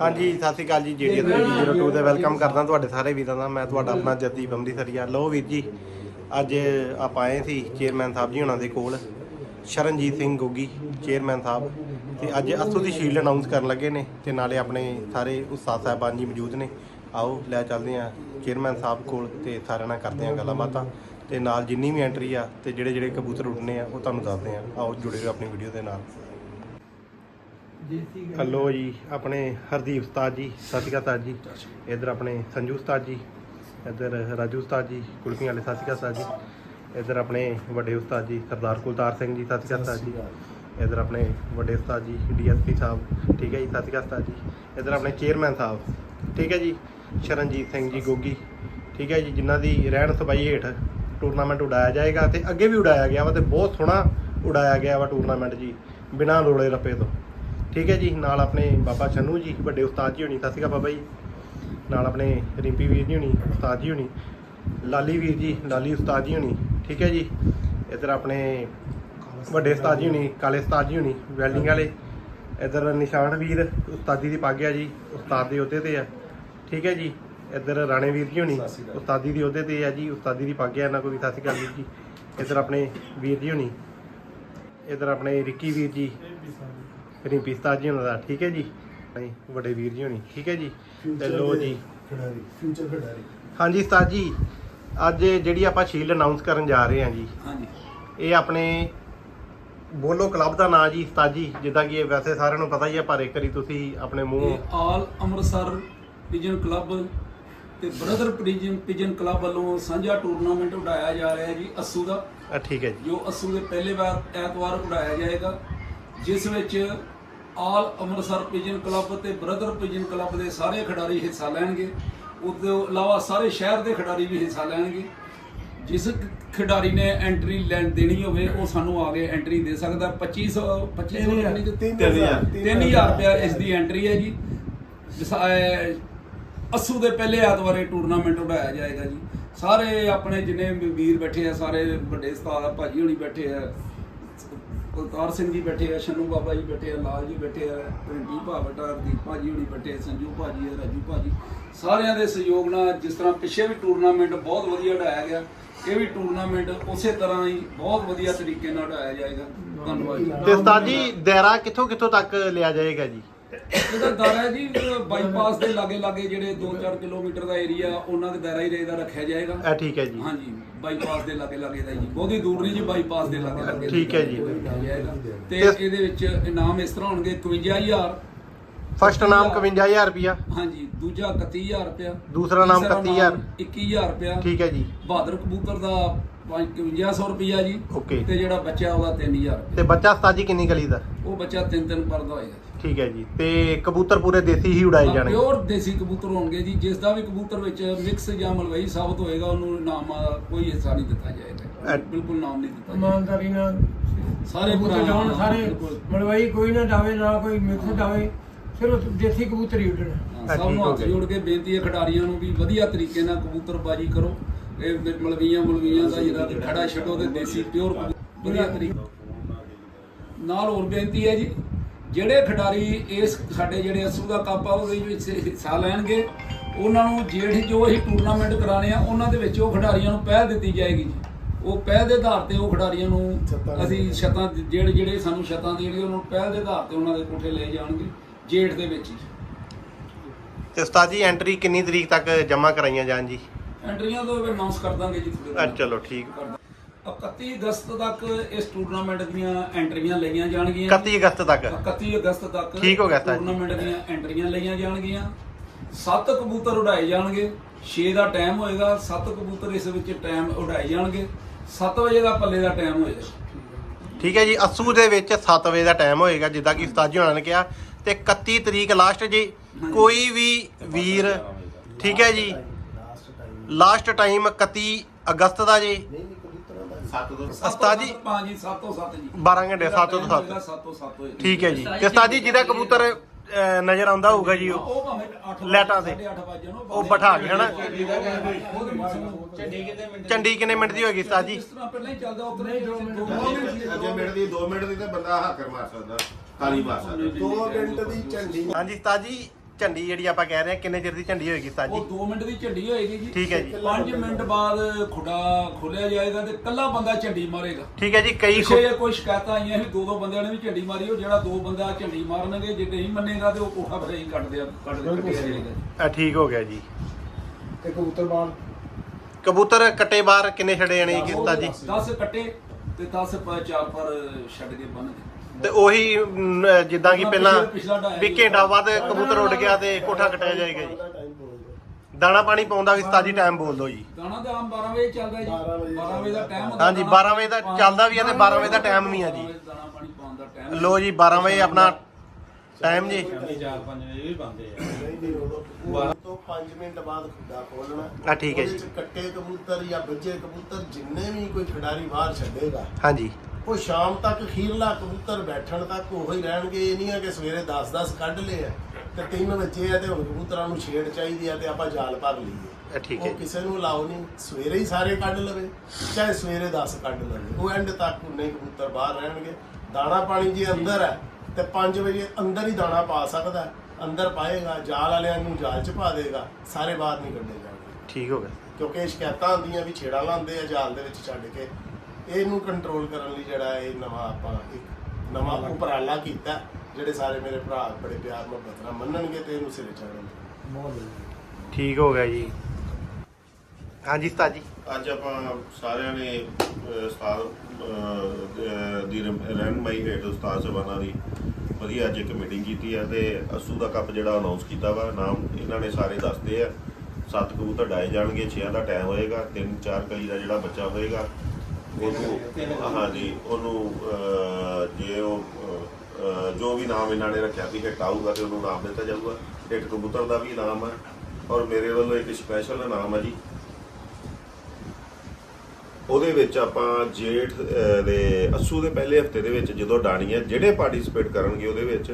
ਹਾਂਜੀ ਸਤਿ ਸ਼੍ਰੀ ਅਕਾਲ ਜੀ ਜੀਡੀਐਸ 02 ਤੇ ਵੈਲਕਮ ਕਰਦਾ ਤੁਹਾਡੇ ਸਾਰੇ ਵੀਰਾਂ ਦਾ। ਮੈਂ ਤੁਹਾਡਾ ਆਪਣਾ ਜੱਦੀ ਅੰਮ੍ਰਿਤਸਰੀਆ ਲੋ ਵੀਰ ਜੀ ਅੱਜ ਆਪਾਂ ਆਏ ਸੀ ਚੇਅਰਮੈਨ ਸਾਹਿਬ ਜੀ ਉਹਨਾਂ ਦੇ ਕੋਲ ਸ਼ਰਨਜੀਤ ਸਿੰਘ ਗੋਗੀ ਚੇਅਰਮੈਨ ਸਾਹਿਬ। ਤੇ ਅੱਜ ਅਸੂ ਦੀ ਸ਼ੀਲਡ ਅਨਾਉਂਸ ਕਰਨ ਲੱਗੇ ਨੇ ਤੇ ਨਾਲੇ ਆਪਣੇ ਸਾਰੇ ਉਸਤਾਦ ਸਾਹਿਬਾਨ ਜੀ ਮੌਜੂਦ ਨੇ। ਆਓ ਲੈ ਚੱਲਦੇ ਆ ਚੇਅਰਮੈਨ ਸਾਹਿਬ ਕੋਲ ਤੇ ਸਾਰਿਆਂ ਨਾਲ ਕਰਦੇ ਆ ਗੱਲਾਂ ਬਾਤਾਂ। ਤੇ ਨਾਲ ਜਿੰਨੀ ਵੀ ਐਂਟਰੀ ਆ ਤੇ ਜਿਹੜੇ ਜਿਹੜੇ ਕਬੂਤਰ ਉੱਡਨੇ ਆ ਉਹ ਤੁਹਾਨੂੰ ਦੱਸਦੇ ਆ ਆਓ ਜੁੜੇ ਰਹੋ ਆਪਣੀ ਵੀਡੀਓ ਦੇ ਨਾਲ। ਹਲੋ ਜੀ ਆਪਣੇ ਹਰਦੀਪ ਉਸਤਾਦ ਜੀ ਸਤਿ ਸ਼੍ਰੀ ਅਕਾਲ ਜੀ। ਇੱਧਰ ਆਪਣੇ ਸੰਜੂ ਉਸਤਾਦ ਜੀ ਇੱਧਰ ਰਾਜੂ ਉਸਤਾਦ ਜੀ ਕੁਲਫੀਆਂ ਵਾਲੇ ਸਤਿ ਸ਼੍ਰੀ ਅਕਾਲ ਜੀ। ਇੱਧਰ ਆਪਣੇ ਵੱਡੇ ਉਸਤਾਦ ਜੀ ਸਰਦਾਰ ਕੁਲਤਾਰ ਸਿੰਘ ਜੀ ਸਤਿ ਸ਼੍ਰੀ ਅਕਾਲ ਜੀ। ਇੱਧਰ ਆਪਣੇ ਵੱਡੇ ਉਸਤਾਦ ਜੀ ਡੀਐਸਪੀ ਸਾਹਿਬ ਠੀਕ ਹੈ ਜੀ ਸਤਿ ਸ਼੍ਰੀ ਅਕਾਲ ਜੀ। ਇੱਧਰ ਆਪਣੇ ਚੇਅਰਮੈਨ ਸਾਹਿਬ ਠੀਕ ਹੈ ਜੀ ਸ਼ਰਨਜੀਤ ਸਿੰਘ ਜੀ ਗੋਗੀ ਠੀਕ ਹੈ ਜੀ ਜਿਨ੍ਹਾਂ ਦੀ ਰਹਿਣ ਸਬਾਈ ਹੇਠ ਟੂਰਨਾਮੈਂਟ ਉਡਾਇਆ ਜਾਏਗਾ ਤੇ ਅੱਗੇ ਵੀ ਉਡਾਇਆ ਗਿਆ ਵਾ ਤੇ ਬਹੁਤ ਸੋਹਣਾ ਉਡਾਇਆ ਗਿਆ ਵਾ ਟੂਰਨਾਮੈਂਟ ਜੀ ਬਿਨਾਂ ਰੋਲੇ ਰੱਪੇ ਤੋਂ। ਠੀਕ ਹੈ ਜੀ ਨਾਲ ਆਪਣੇ ਬਾਬਾ ਚੰਨੂ ਜੀ ਵੱਡੇ ਉਸਤਾਦ ਜੀ ਹੋਣੀ ਸਤਿ ਸ਼੍ਰੀ ਅਕਾਲ ਬਾਬਾ ਜੀ। ਨਾਲ ਆਪਣੇ ਰਿੰਪੀ ਵੀਰ ਜੀ ਹੋਣੀ ਉਸਤਾਦ ਜੀ ਹੋਣੀ ਲਾਲੀ ਵੀਰ ਜੀ ਲਾਲੀ ਉਸਤਾਦ ਜੀ ਹੋਣੀ ਠੀਕ ਹੈ ਜੀ। ਇੱਧਰ ਆਪਣੇ ਵੱਡੇ ਉਸਤਾਦ ਜੀ ਹੋਣੀ ਕਾਲੇ ਉਸਤਾਦ ਜੀ ਹੋਣੀ ਵੈਲਡਿੰਗ ਵਾਲੇ। ਇੱਧਰ ਨਿਸ਼ਾਨ ਵੀਰ ਉਸਤਾਦੀ ਦੀ ਪੱਗ ਆ ਜੀ ਉਸਤਾਦ ਦੇ ਅਹੁਦੇ ਤੇ ਆ ਠੀਕ ਹੈ ਜੀ। ਇੱਧਰ ਰਾਣੇ ਵੀਰ ਜੀ ਹੋਣੀ ਉਸਤਾਦੀ ਦੀ ਅਹੁਦੇ ਤੇ ਆ ਜੀ ਉਸਤਾਦੀ ਦੀ ਪੱਗ ਆ ਇਹਨਾਂ ਕੋਈ ਅਕਾਲ ਵੀਰ ਜੀ। ਇੱਧਰ ਆਪਣੇ ਵੀਰ ਜੀ ਹੋਣੀ ਇੱਧਰ ਆਪਣੇ ਰਿੱਕੀ ਵੀਰ ਜੀ ਰਿੰਪੀ ਉਸਤਾਦ ਜੀ ਉਹਨਾਂ ਦਾ ਠੀਕ ਹੈ ਜੀ? ਹਾਂਜੀ, ਵੱਡੇ ਵੀਰ ਜੀ ਹੋਣੀ ਠੀਕ ਹੈ ਜੀ? ਤੇ ਲੋ ਜੀ। ਖਿਡਾਰੀ ਫਿਊਚਰ ਖਿਡਾਰੀ। ਹਾਂਜੀ ਉਸਤਾਦ ਜੀ ਅੱਜ ਜਿਹੜੀ ਆਪਾਂ ਸ਼ੀਲਡ ਅਨਾਉਂਸ ਕਰਨ ਜਾ ਰਹੇ ਹਾਂ ਜੀ ਹਾਂਜੀ। ਇਹ ਆਪਣੇ ਬੋਲੋ ਕਲੱਬ ਦਾ ਨਾਂ ਜੀ ਉਸਤਾਦ ਜੀ ਜਿੱਦਾਂ ਕਿ ਇਹ ਵੈਸੇ ਸਾਰਿਆਂ ਨੂੰ ਪਤਾ ਹੀ ਹੈ ਪਰ ਇੱਕ ਵਾਰੀ ਤੁਸੀਂ ਆਪਣੇ ਮੂੰਹੋਂ ਇਹ ਆਲ ਅੰਮ੍ਰਿਤਸਰ ਪਿਜਨ ਕਲੱਬ ਤੇ ਬ੍ਰਦਰ ਪਿਜਨ ਪਿਜਨ ਕਲੱਬ ਵੱਲੋਂ ਸਾਂਝਾ ਟੂਰਨਾਮੈਂਟ ਉਡਾਇਆ ਜਾ ਰਿਹਾ ਹੈ ਜੀ ਅਸੂ ਦਾ। ਅ, ਠੀਕ ਹੈ ਜੀ। ਜੋ ਅਸੂ ਦੇ ਪਹਿਲੇ ਵਾਰ ਐਤਵਾਰ ਉਡਾਇਆ ਜਾਏਗਾ ਜਿਸ ਵਿੱਚ ਆਲ ਅੰਮ੍ਰਿਤਸਰ ਪਿਜਨ ਕਲੱਬ ਤੇ ਬ੍ਰਦਰ ਪਿਜਨ ਕਲੱਬ ਦੇ ਸਾਰੇ ਖਿਡਾਰੀ ਹਿੱਸਾ ਲੈਣਗੇ। ਉਸ ਤੋਂ ਇਲਾਵਾ ਸਾਰੇ ਸ਼ਹਿਰ ਦੇ ਖਿਡਾਰੀ ਵੀ ਹਿੱਸਾ ਲੈਣਗੇ। ਜਿਸ ਖਿਡਾਰੀ ਨੇ ਐਂਟਰੀ ਲੈਣ ਦੇਣੀ ਹੋਵੇ ਉਹ ਸਾਨੂੰ ਆ ਕੇ ਐਂਟਰੀ ਦੇ ਸਕਦਾ। 2500 2500 ਨਹੀਂ ਤੇ ਤਿੰਨ ਤਿੰਨ ਹਜ਼ਾਰ, ਤਿੰਨ ਹਜ਼ਾਰ ਰੁਪਇਆ ਇਸ ਦੀ ਐਂਟਰੀ ਹੈ ਜੀ। ਅਸੂ ਦੇ ਪਹਿਲੇ ਐਤਵਾਰੇ ਟੂਰਨਾਮੈਂਟ ਉਡਾਇਆ ਜਾਏਗਾ ਜੀ। ਸਾਰੇ ਆਪਣੇ ਜਿੰਨੇ ਵੀਰ ਬੈਠੇ ਆ ਸਾਰੇ ਵੱਡੇ ਉਸਤਾਦ ਭਾਜੀ ਹੋਣੀ ਬੈਠੇ ਆ ਕੁਲਤਾਰ ਸਿੰਘ ਜੀ ਬੈਠੇ ਆ, ਸ਼ਨੂ ਬਾਬਾ ਜੀ ਬੈਠੇ ਆ, ਲਾਲ ਜੀ ਬੈਠੇ ਆ ਰਿੰਪੀ ਭਾਵਟਾ ਦੀਪ ਭਾਜੀ ਹੋਣੀ ਬੈਠੇ ਆ, ਸੰਜੂ ਭਾਜੀ ਆ, ਰਾਜੂ ਭਾਜੀ। ਸਾਰਿਆਂ ਦੇ ਸਹਿਯੋਗ ਨਾਲ ਜਿਸ ਤਰ੍ਹਾਂ ਪਿੱਛੇ ਵੀ ਟੂਰਨਾਮੈਂਟ ਬਹੁਤ ਵਧੀਆ ਉਡਾਇਆ ਗਿਆ, ਇਹ ਵੀ ਟੂਰਨਾਮੈਂਟ ਉਸੇ ਤਰ੍ਹਾਂ ਹੀ ਬਹੁਤ ਵਧੀਆ ਤਰੀਕੇ ਨਾਲ ਉਡਾਇਆ ਜਾਏਗਾ। ਧੰਨਵਾਦ ਜੀ। ਤੇ ਉਸਤਾਦ ਜੀ ਦਾਇਰਾ ਕਿੱਥੋਂ ਕਿੱਥੋਂ ਤੱਕ ਲਿਆ ਜਾਏਗਾ ਜੀ? ਇਹਦਾ ਦਾਇਰਾ ਜੀ ਬਾਈਪਾਸ ਦੇ ਲਾਗੇ ਲਾਗੇ ਜਿਹੜੇ 2-4 ਕਿਲੋਮੀਟਰ ਦਾ ਏਰੀਆ ਉਹਨਾਂ ਦੇ ਦਾਇਰਾ ਹੀ ਰਹੇਗਾ ਰੱਖਿਆ ਜਾਏਗਾ। ਇਹ ਠੀਕ ਹੈ ਜੀ। ਹਾਂਜੀ ਬਾਈਪਾਸ ਦੇ ਲਾਗੇ ਲਾਗੇ ਦਾ ਜੀ। ਬਹੁਤੀ ਦੂਰ ਨਹੀਂ ਜੀ ਬਾਈਪਾਸ ਦੇ ਲਾਗੇ ਲਾਗੇ ਠੀਕ ਹੈ ਜੀ। ਜਾਏਗਾ। ਤੇ ਤੇ- ਇਹਦੇ ਵਿੱਚ ਇਨਾਮ ਇਸ ਤਰ੍ਹਾਂ ਹੋਣਗੇ 51000 ਫਸਟ ਨਾਮ 51000 ਰੁਪਿਆ ਹਾਂਜੀ ਦੂਜਾ 31000 ਰੁਪਇਆ। ਦੂਸਰਾ ਨਾਮ ਤੀਸਰਾ 31,000 21000 ਰੁਪਇਆ। ਠੀਕ ਹੈ ਜੀ। ਬਹਾਦਰ ਕਬੂਤਰ ਦਾ 5500 ਰੁਪਇਆ ਜੀ। ਓਕੇ। ਤੇ ਜਿਹੜਾ ਬੱਚਾ ਉਹਦਾ 3000 ਤੇ ਬੱਚਾ ਉਸਤਾਦ ਜੀ ਕਿੰਨੀ ਗਲੀ ਦਾ? ਉਹ ਬੱਚਾ ਤਿੰਨ ਤਿੰਨ ਪਰਦਾ ਹੋਏਗਾ ਠੀਕ ਹੈ ਜੀ। ਤੇ ਕਬੂਤਰ ਪੂਰੇ ਦੇਸੀ ਹੀ ਉਡਾਏ ਜਾਣਗੇ? ਪਿਓਰ ਦੇਸੀ ਕਬੂਤਰ ਹੋਣਗੇ ਜੀ। ਜਿਸ ਦਾ ਵੀ ਕਬੂਤਰ ਵਿੱਚ ਮਿਕਸ ਜਾਂ ਮਲਵਈ ਸਾਬਤ ਹੋਏਗਾ ਉਹਨੂੰ ਨਾਮ ਦਾ ਕੋਈ ਹਿੱਸਾ ਨਹੀਂ ਦਿੱਤਾ ਜਾਏਗਾ। ਬਿਲਕੁਲ ਨਾਮ ਨਹੀਂ ਦਿੱਤਾ ਜਾਏਗਾ। ਇਮਾਨਦਾਰੀ ਨਾਲ ਸਾਰੇ ਕਬੂਤਰ ਭਰਾ ਜਾਣ ਸਾਰੇ ਬਿਲਕੁਲ। ਮਲਵਈ ਕੋਈ ਨਾ ਡਾਵੇ ਨਾ ਕੋਈ ਮਿਕਸ ਡਾਵੇ ਸਿਰਫ ਦੇਸੀ ਕਬੂਤਰ ਹੀ ਉੱਡਣ। ਹਾਂ, ਸਭ ਠੀਕ ਨੂੰ ਹੋ ਹੱਥ ਗਿਆ। ਜੋੜ ਕੇ ਬੇਨਤੀ ਹੈ ਖਿਡਾਰੀਆਂ ਨੂੰ ਵੀ ਵਧੀਆ ਤਰੀਕੇ ਨਾਲ ਕਬੂਤਰਬਾਜੀ ਕਰੋ। ਇਹ ਮ- ਮਲਵਈਆਂ ਮਲਵਈਆਂ ਦਾ ਜਿਹੜਾ ਖੜਾ ਛੱਡੋ ਤੇ ਦੇਸੀ ਪਿਓਰ ਵਧੀਆ ਤਰੀਕੇ ਨਾਲ। ਹੋਰ ਬੇਨਤੀ ਹੈ ਜੀ ਜਿਹੜੇ ਖਿਡਾਰੀ ਇਸ ਸਾਡੇ ਜਿਹੜੇ ਅਸੂ ਦਾ ਕੱਪ ਆ ਉਹਦੇ ਵਿੱਚ ਹਿੱਸਾ ਲੈਣਗੇ। ਉਹਨਾਂ ਨੂੰ ਜਿਹੜੇ ਜੋ ਅਸੀਂ ਟੂਰਨਾਮੈਂਟ ਕਰਾਣੇ ਆ ਉਹਨਾਂ ਦੇ ਵਿੱਚ ਉਹ ਖਿਡਾਰੀਆਂ ਨੂੰ ਪਹਿਲ ਦਿੱਤੀ ਜਾਏਗੀ ਜੀ। ਉਹ ਪਹਿਲ ਦੇ ਆਧਾਰ ਤੇ ਉਹ ਖਿਡਾਰੀਆਂ ਨੂੰ ਅਸੀਂ ਛੱਤਾਂ ਜਿਹੜੇ ਜਿਹੜੇ ਸਾਨੂੰ ਛੱਤਾਂ ਦੇਣਗੇ ਉਹਨਾਂ ਨੂੰ ਪਹਿਲ ਦੇ ਆਧਾਰ ਤੇ ਉਹਨਾਂ ਦੇ ਕੋਠੇ ਲੈ ਜਾਣਗੇ ਜੇਠ ਦੇ ਵਿੱਚ ਹੀ ਤੇ ਉਸਤਾਦ ਜੀ ਐਂਟਰੀ ਕਿੰਨੀ ਤਰੀਕ ਤੱਕ ਜਮ੍ਹਾਂ ਕਰਾਈਆਂ ਜਾਣ ਜੀ? ਐਂਟਰੀਆਂ ਤੋਂ ਅਨਾਉਂਸ ਕਰ ਦਾਂਗੇ ਜੀ ਅ, ਦਿਨਾਂ ਚਲੋ ਠੀਕ। ਕਰ ਦਾਂਗੇ। 31 ਅਗਸਤ ਤੱਕ ਇਸ ਟੂਰਨਾਮੈਂਟ ਦੀਆਂ ਐਂਟਰੀਆਂ ਲਈਆਂ ਜਾਣਗੀਆਂ। 31 ਅਗਸਤ ਤੱਕ। 31 ਅਗਸਤ ਤੱਕ ਠੀਕ ਹੋ ਗਿਆ ਸਰ। ਟੂਰਨਾਮੈਂਟ ਦੀਆਂ ਐਂਟਰੀਆਂ ਲਈਆਂ ਜਾਣਗੀਆਂ। 7 ਕਬੂਤਰ ਉਡਾਏ ਜਾਣਗੇ। 6 ਦਾ ਟਾਈਮ ਹੋਏਗਾ। 7 ਕਬੂਤਰ ਇਸ ਵਿੱਚ ਟਾਈਮ ਉਡਾਏ ਜਾਣਗੇ। 7 ਵਜੇ ਦਾ ਪੱਲੇ ਦਾ ਟਾਈਮ ਹੋਏਗਾ। ਠੀਕ ਹੈ ਜੀ। ਅਸੂ ਦੇ ਵਿੱਚ 7 ਵਜੇ ਦਾ ਟਾਈਮ ਹੋਏਗਾ ਜਿੱਦਾਂ ਕਿ ਉਸਤਾਦ ਜੀ ਹੋਣਾ ਨੇ ਕਿਹਾ। ਤੇ 31 ਤਰੀਕ ਲਾਸਟ ਜੀ। ਕੋਈ ਵੀ ਵੀਰ ਠੀਕ ਹੈ ਜੀ। ਲਾਸਟ ਟਾਈਮ 31 ਅਗਸਤ ਦਾ ਜੀ। ਉਸਤਾਦ ਜੀ ਪੰਜ ਜੀ 7 ਤੋਂ 7 ਜੀ 12 ਘੰਟੇ 7 ਤੋਂ 7 7 7 ਠੀਕ ਹੈ ਜੀ। ਤੇ ਉਸਤਾਦ ਜੀ ਜਿਹਦਾ ਕਬੂਤਰ ਅਹ, ਨਜ਼ਰ ਆਉਂਦਾ ਹੋਊਗਾ ਜੀ ਉਹ ਉਹ ਭਾਵੇਂ 8 ਲੈਟਾਂ ਤੇ। 8 ਵਜੇ ਨੂੰ ਉਹ ਬਿਠਾ ਕੇ ਹਨਾ? ਚੰਡੀ ਚੰਡੀ ਕਿੰਨੇ ਮਿੰਟ ਦੀ ਹੋਏਗੀ ਉਸਤਾਦ ਜੀ? ਇਸ ਤਰ੍ਹਾਂ ਪਹਿਲਾਂ ਹੀ ਚੱਲਦਾ ਉਤਰ ਨਹੀਂ, ਦੋ ਮਿੰਟ। ਅਜੇ ਮਿੰਟ ਦੀ 2 ਮਿੰਟ ਦੀ ਤੇ ਬੰਦਾ ਹਾਕਰ ਮਾਰ ਸਕਦਾ। ਤਾਲੀ ਮਾਰ ਸਕਦਾ। 2 ਮਿੰਟ ਦੀ ਝੰਡੀ ਹਾਂਜੀ ਉਸਤਾਦ ਜੀ ਝੰਡੀ ਜਿਹੜੀ ਆਪਾਂ ਕਹਿ ਰਹੇ ਹਾਂ ਕਿੰਨੇ ਚਿਰ ਦੀ ਝੰਡੀ ਹੋਏਗੀ ਉਸਤਾਦ ਜੀ? ਉਹ 2 ਮਿੰਟ ਦੀ ਝੰਡੀ ਹੋਏਗੀ ਜੀ। ਠੀਕ ਹੈ ਜੀ। 5 ਮਿੰਟ ਬਾਅਦ ਖੁੱਡਾ ਖੋਲਿਆ ਜਾਏਗਾ ਤੇ ਕੱਲਾ ਬੰਦਾ ਝੰਡੀ ਮਾਰੇਗਾ। ਠੀਕ ਹੈ ਜੀ ਕਈ ਪਿੱਛੇ ਕੋਈ ਸ਼ਿਕਾਇਤਾਂ ਆਈਆਂ ਸੀ ਦੋ ਦੋ ਬੰਦਿਆਂ ਨੇ ਵੀ ਝੰਡੀ ਮਾਰੀ ਉਹ ਜਿਹੜਾ ਦੋ ਬੰਦਾ ਝੰਡੀ ਮਾਰਨਗੇ ਜੇ ਨਹੀਂ ਮੰਨੇਗਾ ਤੇ ਉਹ ਕੋਠਾ ਫਿਰ ਅਸੀਂ ਕੱਢ ਦਿਆ ਕੱਢ ਦੇ ਕੱਢਿਆ ਜਾਏਗਾ। ਅ, ਠੀਕ ਹੋ ਗਿਆ ਜੀ। ਤੇ ਕਬੂਤਰ ਬਾਣ ਕਬੂਤਰ ਕੱਟੇ ਬਾਹਰ ਕਿੰਨੇ ਛੱਡੇ ਜਾਣੇ ਉਸਤਾਦ ਜੀ? 10 ਕੱਟੇ ਤੇ 10 ਚਾਰ ਪਰ ਛੱਡ ਕੇ ਬੰਨ ਦੇ ਤੇ ਉਹੀ ਜਿੱਦਾਂ ਕਿ ਪਹਿਲਾਂ ਵੀ ਘੰਟਾ ਬਾਅਦ ਕਬੂਤਰ ਉੱਡ ਗਿਆ ਤੇ ਕੋਠਾ ਕੱਟਿਆ ਜਾਏਗਾ ਜੀ। ਦਾਣਾ ਪਾਣੀ ਪਾਉਂਦਾ ਵੀ ਉਸਤਾਦ ਜੀ ਟਾਈਮ ਬੋਲ ਦਿਓ ਜੀ। ਦਾਣਾ ਤਾਂ ਆਮ 12 ਵਜੇ ਚੱਲਦਾ ਜੀ। 12 ਵਜੇ ਦਾ ਟਾਈਮ ਹਾਂਜੀ, 12 ਵਜੇ ਦਾ ਚੱਲਦਾ ਵੀ ਹੈ ਤੇ 12 ਵਜੇ ਦਾ time ਵੀ ਹੈ ਜੀ। ਦਾਣਾ ਪਾਣੀ ਪਾਉਣ ਦਾ ਟਾਈਮ ਲੋ ਜੀ 12 ਵਜੇ ਆਪਣਾ ਟਾਈਮ ਜੀ। ਚਾਰ ਪੰਜ ਵਜੇ ਵੀ ਬੰਦੇ ਆ। ਨਹੀਂ ਨਹੀਂ ਉਦੋਂ ਤੋਂ 5 ਮਿੰਟ ਬਾਅਦ ਖੁੱਡਾ ਖੋਲਣਾ ਆ ਠੀਕ ਹੈ ਉਹਦੇ ਜੀ। ਚ ਕੱਟੇ ਕਬੂਤਰ ਜਾਂ ਬੱਜੇ ਕਬੂਤਰ ਜਿੰਨੇ ਵੀ ਕੋਈ ਖਿਡਾਰੀ ਬਾਹਰ ਛੱਡੇਗਾ। ਹਾਂਜੀ। ਉਹ ਸ਼ਾਮ ਤੱਕ ਖੀਰਲਾ ਕਬੂਤਰ ਬੈਠਣ ਤੱਕ ਉਹੋ ਹੀ ਰਹਿਣਗੇ। ਇਹ ਨਹੀਂ ਆ ਕਿ ਸਵੇਰੇ 10-10 ਕੱਢ ਲਏ ਆ ਤੇ ਤਿੰਨ ਬੱਚੇ ਆ ਤੇ ਹੁਣ ਕਬੂਤਰਾਂ ਨੂੰ ਛੇੜ ਚਾਹੀਦੀ ਆ ਤੇ ਆਪਾਂ ਜਾਲ ਭਰ ਲਈਏ। ਇਹ ਠੀਕ ਹੈ। ਉਹ ਕਿਸੇ ਨੂੰ ਲਾਓ ਨਹੀਂ। ਸਵੇਰੇ ਹੀ ਸਾਰੇ ਕੱਢ ਲਵੇ ਚਾਹੇ ਸਵੇਰੇ 10 ਕੱਢ ਲਵੇ। ਉਹ ਐਂਡ ਤੱਕ ਉਨੇ ਕਬੂਤਰ ਬਾਹਰ ਰਹਿਣਗੇ। ਦਾਣਾ ਪਾਣੀ ਜੇ ਅੰਦਰ ਹੈ ਤੇ 5 ਵਜੇ ਅੰਦਰ ਹੀ ਦਾਣਾ ਪਾ ਸਕਦਾ ਹੈ। ਅੰਦਰ ਪਾਏਗਾ ਜਾਲ ਵਾਲਿਆਂ ਨੂੰ ਜਾਲ 'ਚ ਪਾ ਦੇਗਾ ਸਾਰੇ ਬਾਹਰ ਨਹੀਂ ਕੱਢੇ ਜਾਣਗੇ। ਠੀਕ ਹੋ ਗਿਆ। ਕਿਉਂਕਿ ਇਹ ਸ਼ਿਕਾਇਤਾਂ ਹੁੰਦੀਆਂ ਵੀ ਛੇੜਾ ਲਾਉਂਦੇ ਆ ਜਾਲ ਦੇ ਵਿੱਚ ਛੱਡ ਕੇ। ਇਹਨੂੰ ਕੰਟਰੋਲ ਕਰਨ ਲਈ ਜਿਹੜਾ ਇਹ ਨਵਾਂ ਆਪਾਂ ਇੱਕ ਨਵਾਂ ਉਪਰਾਲਾ ਕੀਤਾ ਜਿਹੜੇ ਸਾਰੇ ਮੇਰੇ ਭਰਾ ਬੜੇ ਪਿਆਰ ਮੁਹੱਬਤ ਨਾਲ ਮੰਨਣਗੇ ਤੇ ਇਹਨੂੰ ਸਿਰੇ ਚੜ੍ਹਨਗੇ। ਠੀਕ ਹੋ ਗਿਆ ਜੀ। ਹਾਂਜੀ ਉਸਤਾਦ ਜੀ ਅੱਜ ਆਪਾਂ ਸਾਰਿਆਂ ਨੇ ਉਸਤਾਦ ਦੀ ਰਹਿਨਮਾਈ ਹੇਠ ਉਸਤਾਦ ਸਬਾਨਾ ਦੀ ਵਧੀਆ ਅੱਜ ਇੱਕ ਮੀਟਿੰਗ ਕੀਤੀ ਹੈ ਤੇ ਅਸੂ ਦਾ ਕੱਪ ਜਿਹੜਾ ਅਨਾਉਂਸ ਕੀਤਾ ਵਾ, ਨਾਮ ਇਹਨਾਂ ਨੇ ਸਾਰੇ ਦੱਸਦੇ ਆ। ਸੱਤ ਕਬੂਤਰ ਡਾਏ ਜਾਣਗੇ 6 ਦਾ ਟਾਈਮ ਹੋਏਗਾ, ਤਿੰਨ ਚਾਰ ਕਲੀ ਦਾ ਜਿਹੜਾ ਬੱਚਾ ਹੋਏਗਾ, ਉਹਨੂੰ ਹਾਂਜੀ, ਉਹਨੂੰ ਜੇ ਉਹ ਜੋ ਵੀ ਨਾਮ ਇਹਨਾਂ ਨੇ ਰੱਖਿਆ ਵੀ ਹਿੱਟ ਆਊਗਾ ਤੇ ਉਹਨੂੰ ਨਾਮ ਦਿੱਤਾ ਜਾਊਗਾ। ਹਿੱਟ ਕਬੂਤਰ ਦਾ ਵੀ ਇਨਾਮ ਹੈ ਔਰ ਮੇਰੇ ਵੱਲੋਂ ਇੱਕ ਸਪੈਸ਼ਲ ਇਨਾਮ ਹੈ ਜੀ। ਉਹਦੇ ਵਿੱਚ ਆਪਾਂ ਜੇਠ ਦੇ ਅਸੂ ਦੇ ਪਹਿਲੇ ਹਫ਼ਤੇ ਦੇ ਵਿੱਚ ਜਦੋਂ ਡਾਣੀਆਂ ਜਿਹੜੇ ਪਾਰਟਿਸਿਪੇਟ ਕਰਨਗੇ ਉਹਦੇ ਵਿੱਚ,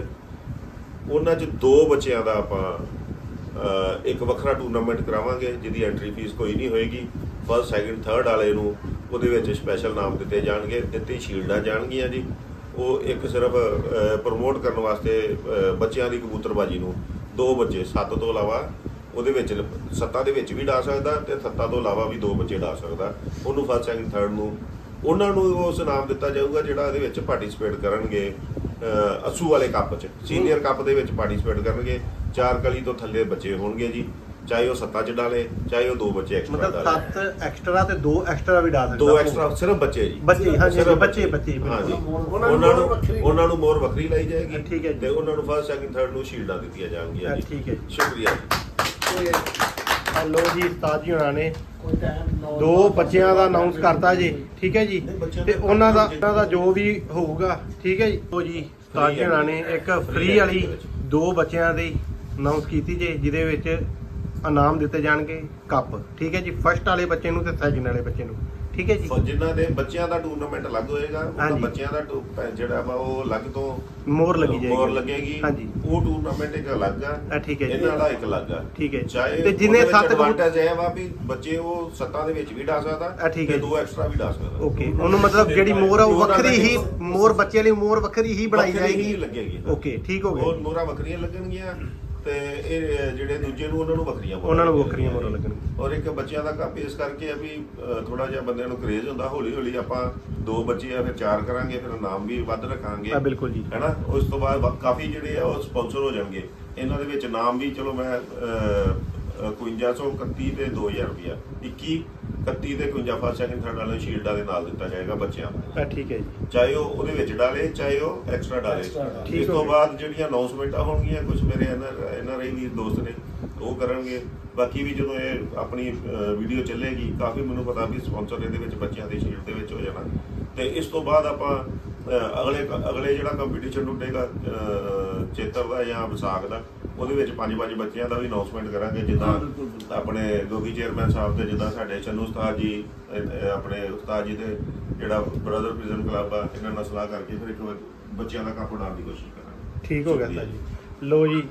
ਉਹਨਾਂ 'ਚ ਦੋ ਬੱਚਿਆਂ ਦਾ ਆਪਾਂ ਇੱਕ ਵੱਖਰਾ ਟੂਰਨਾਮੈਂਟ ਕਰਾਵਾਂਗੇ, ਜਿਹਦੀ ਐਂਟਰੀ ਫੀਸ ਕੋਈ ਨਹੀਂ ਹੋਏਗੀ। ਫਸਟ ਸੈਕਿੰਡ ਥਰਡ ਵਾਲੇ ਨੂੰ ਉਹਦੇ ਵਿੱਚ ਸਪੈਸ਼ਲ ਨਾਮ ਦਿੱਤੇ ਜਾਣਗੇ ਦਿੱਤੀ ਸ਼ੀਲਡਾਂ ਜਾਣਗੀਆਂ ਜੀ। ਉਹ ਇੱਕ ਸਿਰਫ ਪ੍ਰਮੋਟ ਕਰਨ ਵਾਸਤੇ ਬੱਚਿਆਂ ਦੀ ਕਬੂਤਰਬਾਜੀ ਨੂੰ ਦੋ ਬੱਚੇ, ਸੱਤ ਤੋਂ ਇਲਾਵਾ ਉਹਦੇ ਵਿੱਚ ਸੱਤਾਂ ਦੇ ਵਿੱਚ ਵੀ ਡਾ ਸਕਦਾ ਤੇ ਸੱਤਾਂ ਤੋਂ ਇਲਾਵਾ ਵੀ ਦੋ ਬੱਚੇ ਡਾ ਸਕਦਾ। ਉਹਨੂੰ ਫਸਟ ਸੈਕਿੰਡ ਥਰਡ ਨੂੰ। ਉਹਨਾਂ ਨੂੰ ਉਸ ਇਨਾਮ ਦਿੱਤਾ ਜਾਊਗਾ ਜਿਹੜਾ ਇਹਦੇ ਵਿੱਚ ਪਾਰਟਿਸਿਪੇਟ ਕਰਨਗੇ ਅਸੂ ਵਾਲੇ ਕੱਪ 'ਚ। ਸੀਨੀਅਰ ਕੱਪ ਦੇ ਵਿੱਚ ਪਾਰਟਿਸਿਪੇਟ ਕਰਨਗੇ। ਚਾਰ ਕਲੀ ਤੋਂ ਥੱਲੇ ਬੱਚੇ ਹੋਣਗੇ ਜੀ। ਚਾਹੇ ਉਹ ਸੱਤਾਂ 'ਚ ਡਾਲੇ ਚਾਹੇ ਉਹ ਦੋ ਬੱਚੇ ਐਕਸਟਰਾ ਮਤਲਬ ਡਾਲੇ। ਸੱਤ ਐਕਸਟਰਾ ਤੇ ਦੋ ਐਕਸਟਰਾ ਵੀ ਡਾ ਸਕਦਾ। ਦੋ ਐਕਸਟਰਾ ਸਿਰਫ ਬੱਚੇ ਜੀ। ਬੱਚੇ, ਹਾਂਜੀ, ਸਿਰਫ ਬੱਚੇ, ਬੱਚੇ, ਉਹਨਾਂ ਨੂੰ ਉਹਨਾਂ ਨੂੰ ਮੋਰ ਵੱਖਰੀ। ਲਾਈ ਜਾਏਗੀ ਠੀਕ ਹੈ ਜੀ। ਤੇ ਉਹਨਾਂ ਨੂੰ ਫਸਟ ਸੈਕਿੰਡ ਥਰਡ ਨੂੰ ਸ਼ੀਲਡਾਂ ਦਿੱਤੀਆਂ ਜਾਣਗੀਆਂ ਹਾਂ, ਜੀ। ਠੀਕ ਹੈ ਜੀ। ਸ਼ੁਕਰੀਆ ਜੀ। ਹੈਲੋ ਜੀ ਉਸਤਾਦ ਜੀ ਹੁਣਾਂ ਨੇ। ਦੋ ਬੱਚਿਆਂ ਦਾ ਅਨਾਉਂਸ ਕਰਤਾ ਜੀ ਠੀਕ ਹੈ ਜੀ? ਤੇ ਉਹਨਾਂ ਦਾ ਉਹਨਾਂ ਦਾ ਜੋ ਵੀ ਹੋਊਗਾ ਠੀਕ ਹੈ ਜੀ? ਉਹ ਜੀ ਉਸਤਾਦ ਜੀ ਹੁਣਾਂ ਨੇ ਇੱਕ ਫ੍ਰੀ ਵਾਲੀ ਦੋ। ਬੱਚਿਆਂ ਦੀ ਅਨਾਉਂਸ ਕੀਤੀ ਜੀ ਜਿਹਦੇ ਵਿੱਚ ਇਨਾਮ ਦਿੱਤੇ ਜਾਣਗੇ ਕੱਪ ਠੀਕ ਹੈ ਜੀ? ਫਸਟ ਵਾਲੇ ਬੱਚੇ ਨੂੰ ਤੇ ਸੈਕਿੰਡ ਵਾਲੇ ਬੱਚੇ ਨੂੰ। ਠੀਕ ਹੈ ਜੀ। ਫ- ਜਿਨ੍ਹਾਂ ਦੇ ਬੱਚਿਆਂ ਦਾ ਟੂਰਨਾਮੈਂਟ ਅਲੱਗ ਹੋਏਗਾ ਉਹਦਾ ਹਾਂਜੀ। ਬੱਚਿਆਂ ਦਾ ਟੂ- ਪੈ- ਜਿਹੜਾ ਵਾ ਉਹ ਅਲੱਗ ਤੋਂ ਮੋਹਰ ਲੱਗੀ ਜਾਏਗੀ। ਮੋਹਰ ਲੱਗੇਗੀ। ਹਾਂਜੀ। ਉਹ ਟੂਰਨਾਮੈਂਟ ਇੱਕ ਅਲੱਗ ਆ ਆ, ਠੀਕ ਹੈ ਜੀ। ਇਹਨਾਂ ਦਾ ਇੱਕ ਅਲੱਗ ਆ। ਠੀਕ ਹੈ ਚਾਹੇ ਤੇ ਜਿੰਨੇ ਸੱਤ ਕਬੂਤਰ ਐਡਵਾਂਟੇਜ ਵਾ ਵੀ ਬੱਚੇ ਉਹ ਸੱਤਾਂ ਦੇ ਵਿੱਚ ਵੀ ਡਾ ਸਕਦਾ ਆ, ਠੀਕ ਹੈ ਤੇ ਜੀ। ਦੋ ਐਕਸਟਰਾ ਵੀ ਡਾ ਸਕਦਾ। ਓਕੇ। ਉਹਨੂੰ ਮਤਲਬ ਜਿਹੜੀ ਮੋਹਰ ਆ ਉਹ ਵੱਖਰੀ ਹੀ ਮੋਹਰ ਬੱਚੇ ਲਈ ਮੋਹਰ ਵੱਖਰੀ ਹੀ ਬਣਾਈ ਵੱਖਰੀ ਹੀ ਜਾਏਗੀ। ਲੱਗੇਗੀ ਓਕੇ ਠੀਕ ਹੋ ਗਿਆ ਉਹ। ਮੋਹਰਾਂ ਵੱਖਰੀਆਂ ਲੱਗਣਗੀਆਂ। ਤੇ ਇਹ ਜਿਹੜੇ ਦੂਜੇ ਨੂੰ ਉਹਨਾਂ ਨੂੰ ਵੱਖਰੀਆਂ ਮੋਹਰਾਂ ਉਹਨਾਂ ਨੂੰ ਵੱਖਰੀਆਂ ਮੋਹਰਾਂ ਲੱਗਣਗੀਆਂ। ਔਰ ਇੱਕ ਬੱਚਿਆਂ ਦਾ ਕੱਪ ਇਸ ਕਰਕੇ ਆ ਵੀ ਥੋੜਾ ਜਿਹਾ ਬੰਦਿਆਂ ਨੂੰ ਕਰੇਜ਼ ਹੁੰਦਾ ਹੌਲੀ ਹੌਲੀ ਆਪਾਂ ਦੋ ਬੱਚੇ ਆ ਫਿਰ ਚਾਰ ਕਰਾਂਗੇ ਫਿਰ ਨਾਮ ਵੀ ਵੱਧ ਰੱਖਾਂਗੇ। ਆ ਬਿਲਕੁਲ ਜੀ। ਹੈਨਾ? ਉਸ ਤੋਂ ਬਾਅਦ ਵਾ- ਕਾਫੀ ਜਿਹੜੇ ਆ ਉਹ ਸਪਾਂਸਰ ਹੋ ਜਾਣਗੇ। ਇਹਨਾਂ ਦੇ ਵਿੱਚ ਨਾਮ ਵੀ ਚਲੋ ਮੈਂ ਅਹ, ਅਹ, 5131 ਤੇ 2000 ਰੁਪਿਆ 21 31 ਤੇ 51 ਫਸਟ ਸੈਕਿੰਡ ਥਰਡ ਵਾਲੇ ਸ਼ੀਲਡਾਂ ਦੇ ਨਾਲ ਦਿੱਤਾ ਜਾਏਗਾ ਬੱਚਿਆਂ ਨੂੰ। ਆ ਠੀਕ ਹੈ ਜੀ। ਚਾਹੇ ਉਹ ਉਹਦੇ ਵਿੱਚ ਡਾਲੇ ਚਾਹੇ ਉਹ ਐਕਸਟਰਾ ਡਾਲੇ। ਇਸ ਤੋਂ। ਬਾਅਦ ਜਿਹੜੀਆਂ ਅਨਾਉਂਸਮੈਂਟਾਂ ਹੋਣਗੀਆਂ ਕੁਝ ਮੇਰੇ ਇਹਨਾਂ ਰਹੀ ਵੀ ਦੋਸਤ ਨੇ ਉਹ ਕਰਨਗੇ। ਬਾਕੀ ਵੀ ਜਦੋਂ ਇਹ ਆਪਣੀ ਵੀਡੀਓ ਚੱਲੇਗੀ ਕਾਫੀ ਮੈਨੂੰ ਪਤਾ ਵੀ ਸਪਾਂਸਰ ਇਹਦੇ ਵਿੱਚ ਬੱਚਿਆਂ ਦੀ ਸ਼ੀਲਡ ਦੇ ਵਿੱਚ ਹੋ ਜਾਣਾ। ਤੇ ਇਸ ਤੋਂ ਬਾਅਦ ਆਪਾਂ ਅਗਲੇ ਅਗਲੇ ਜਿਹੜਾ ਕੰਪੀਟੀਸ਼ਨ ਉੱਡੇਗਾ ਚੇਤਰ ਦਾ ਜਾਂ ਵਿਸਾਖ ਦਾ ਉਹਦੇ ਵਿੱਚ ਪੰਜ ਪੰਜ ਬੱਚਿਆਂ ਦਾ ਵੀ ਅਨਾਉਂਸਮੈਂਟ ਕਰਾਂਗੇ ਜਿੱਦਾਂ। ਆਪਣੇ ਗੋਗੀ ਚੇਅਰਮੈਨ ਸਾਹਿਬ ਤੇ ਜਿੱਦਾਂ ਸਾਡੇ ਚੰਨੂ ਉਸਤਾਦ ਜੀ ਅਹ, ਆਪਣੇ ਉਸਤਾਦ ਜੀ ਦੇ ਜਿਹੜਾ ਬ੍ਰਦਰ ਪ੍ਰਿਜ਼ਨ ਕਲੱਬ ਆ ਇਹਨਾਂ ਨਾਲ ਸਲਾਹ ਕਰਕੇ ਫਿਰ ਇੱਕ ਵਾਰ ਬੱਚਿਆਂ ਦਾ ਕੱਪ ਉਡਾਉਣ ਦੀ ਕੋਸ਼ਿਸ਼ ਕਰਾਂਗੇ। ਠੀਕ ਹੋ ਗਿਆ ਸ਼ੁਕਰੀਆ ਤਾਂ ਜੀ। ਲੋ ਜੀ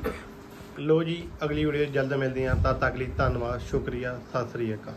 ਲੋ ਜੀ ਅਗਲੀ ਵੀਡੀਓ ਜਲਦ ਮਿਲਦੇ ਹਾਂ। ਤਦ ਤੱਕ ਲਈ ਧੰਨਵਾਦ ਸ਼ੁਕਰੀਆ ਸਤਿ ਸ੍ਰੀ ਅਕਾਲ।